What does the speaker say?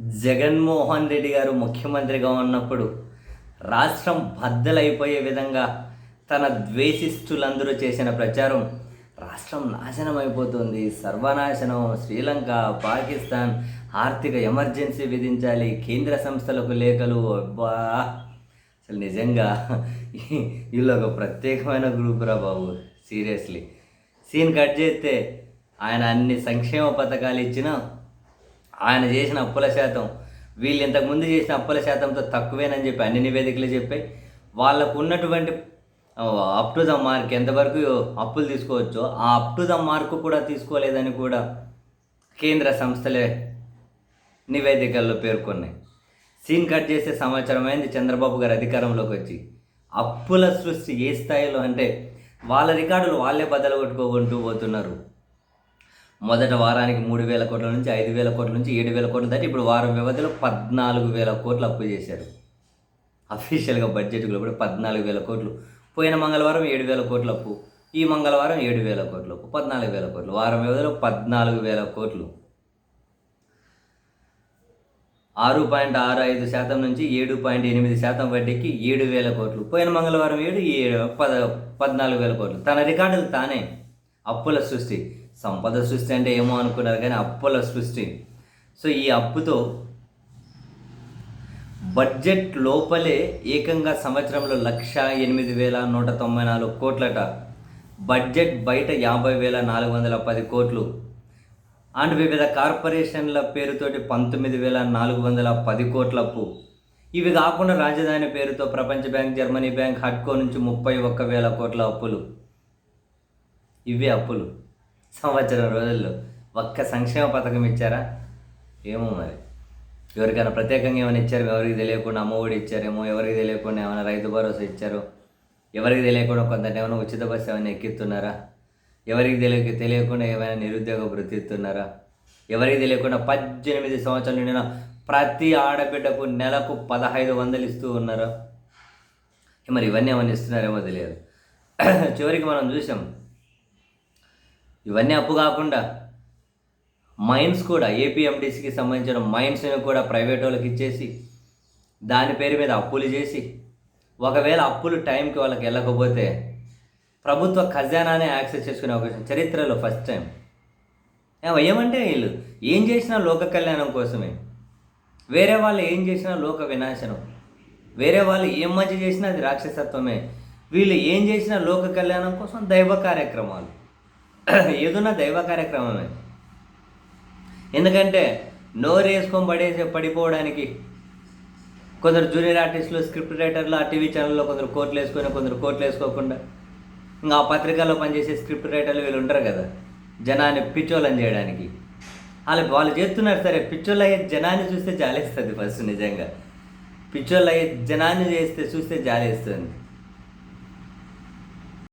జగన్మోహన్ రెడ్డి గారు ముఖ్యమంత్రిగా ఉన్నప్పుడు రాష్ట్రం బద్దలైపోయే విధంగా తన ద్వేషిస్తులందరూ చేసిన ప్రచారం రాష్ట్రం నాశనం అయిపోతుంది సర్వనాశనం. శ్రీలంక పాకిస్తాన్ ఆర్థిక ఎమర్జెన్సీ విధించాలి. కేంద్ర సంస్థలకు లేఖలు. అబ్బా! అసలు నిజంగా వీళ్ళు ఒక ప్రత్యేకమైన గ్రూప్ రా బాబు. సీరియస్లీ. సీన్ కట్ చేస్తే ఆయన అన్ని సంక్షేమ పథకాలు ఇచ్చినా ఆయన చేసిన అప్పుల శాతం వీళ్ళు ఇంతకుముందు చేసిన అప్పుల శాతంతో తక్కువేనని చెప్పి అన్ని నివేదికలు చెప్పాయి. వాళ్ళకు ఉన్నటువంటి అప్ టు ద మార్క్ ఎంతవరకు అప్పులు తీసుకోవచ్చో ఆ అప్ టు ద మార్క్ కూడా తీసుకోలేదని కూడా కేంద్ర సంస్థలే నివేదికల్లో పేర్కొన్నాయి. సీన్ కట్ చేసే సమాచారం అయింది చంద్రబాబు గారు అధికారంలోకి వచ్చి. అప్పుల సృష్టి ఏ స్థాయిలో అంటే వాళ్ళ రికార్డులు వాళ్ళే బదలగొట్టుకోకుంటూ పోతున్నారు. మొదట వారానికి మూడు వేల కోట్ల నుంచి ఐదు వేల కోట్ల నుంచి ఏడు వేల కోట్ల దాటి ఇప్పుడు వారం వ్యవధిలో పద్నాలుగు వేల కోట్లు అప్పు చేశారు. అఫీషియల్గా బడ్జెట్ కూడా పద్నాలుగు వేల కోట్లు. పోయిన మంగళవారం ఏడు వేల కోట్ల అప్పు. ఈ మంగళవారం ఏడు వేల కోట్లు అప్పు. పద్నాలుగు వేల కోట్లు. వారం వ్యవధిలో పద్నాలుగు వేల కోట్లు. ఆరు పాయింట్ ఆరు ఐదు శాతం నుంచి ఏడు పాయింట్ ఎనిమిది శాతం వడ్డీకి ఏడు వేల కోట్లు. పోయిన మంగళవారం ఏడు ఏడు పద పద్నాలుగు వేల కోట్లు. తన రికార్డులు తానే. అప్పుల సృష్టి. సంపద సృష్టి అంటే ఏమో అనుకున్నారు కానీ అప్పుల సృష్టి. సో ఈ అప్పుతో బడ్జెట్ లోపలే ఏకంగా సంవత్సరంలో లక్ష ఎనిమిది వేల నూట తొంభై నాలుగు కోట్లట. బడ్జెట్ బయట యాభై వేల నాలుగు వందల పది కోట్లు. అండ్ వివిధ కార్పొరేషన్ల పేరుతోటి పంతొమ్మిది వేల నాలుగు వందల పది కోట్ల అప్పు ఇవి కాకుండా రాజధాని పేరుతో ప్రపంచ బ్యాంక్ జర్మనీ బ్యాంక్ హడ్కో నుంచి ముప్పై ఒక్క వేల కోట్ల అప్పులు. ఇవే అప్పులు. సంవత్సరం రోజుల్లో ఒక్క సంక్షేమ పథకం ఇచ్చారా? ఏమో మరి. ఎవరికైనా ప్రత్యేకంగా ఏమైనా ఇచ్చారు? ఎవరికి తెలియకుండా అమ్మఒడి ఇచ్చారేమో? ఎవరికి తెలియకుండా ఏమైనా రైతు భరోసా ఇచ్చారు? ఎవరికి తెలియకుండా కొంత ఏమైనా ఉచిత బస్సు ఏమైనా ఎక్కిస్తున్నారా? ఎవరికి తెలియ తెలియకుండా ఏమైనా నిరుద్యోగ వృత్తి ఇస్తున్నారా? ఎవరికి తెలియకుండా పద్దెనిమిది సంవత్సరాలు నిండిన ప్రతి ఆడబిడ్డకు నెలకు పదహైదు వందలు ఇస్తూ ఉన్నారా? మరి ఇవన్నీ ఏమైనా ఇస్తున్నారేమో తెలియదు. చివరికి మనం చూసాం. ఇవన్నీ అప్పు కాకుండా మైన్స్ కూడా ఏపీఎండిసికి సంబంధించిన మైన్స్ని కూడా ప్రైవేట్ వాళ్ళకి ఇచ్చేసి దాని పేరు మీద అప్పులు చేసి ఒకవేళ అప్పులు టైంకి వాళ్ళకి వెళ్ళకపోతే ప్రభుత్వ ఖజానానే యాక్సెస్ చేసుకునే అవకాశం చరిత్రలో ఫస్ట్ టైం. ఏమంటే వీళ్ళు? ఏం చేసినా లోక కళ్యాణం కోసమే. వేరే వాళ్ళు ఏం చేసినా లోక వినాశనం. వేరే వాళ్ళు ఏం మంచి చేసినా అది రాక్షసత్వమే. వీళ్ళు ఏం చేసినా లోక కళ్యాణం కోసం దైవ కార్యక్రమాలు. ఏదన్నా దైవ కార్యక్రమమే. ఎందుకంటే నోరు వేసుకొని పడేసి పడిపోవడానికి కొందరు జూనియర్ ఆర్టిస్టులు స్క్రిప్ట్ రైటర్లు ఆ టీవీ ఛానల్లో కొందరు కోట్లు వేసుకొని కొందరు కోట్లు వేసుకోకుండా ఇంకా ఆ పత్రికల్లో పనిచేసే స్క్రిప్ట్ రైటర్లు వీళ్ళు ఉంటారు కదా. జనాన్ని పిచ్చోళ్ళని చేయడానికి. వాళ్ళు వాళ్ళు చేస్తున్నారు సరే పిచ్చోళ్ళు అయ్యే జనాన్ని చూస్తే జాలేస్తుంది ఫస్ట్ నిజంగా. పిచ్చోళ్ళు అయ్యే జనాన్ని చేస్తే చూస్తే జాలేస్తుంది.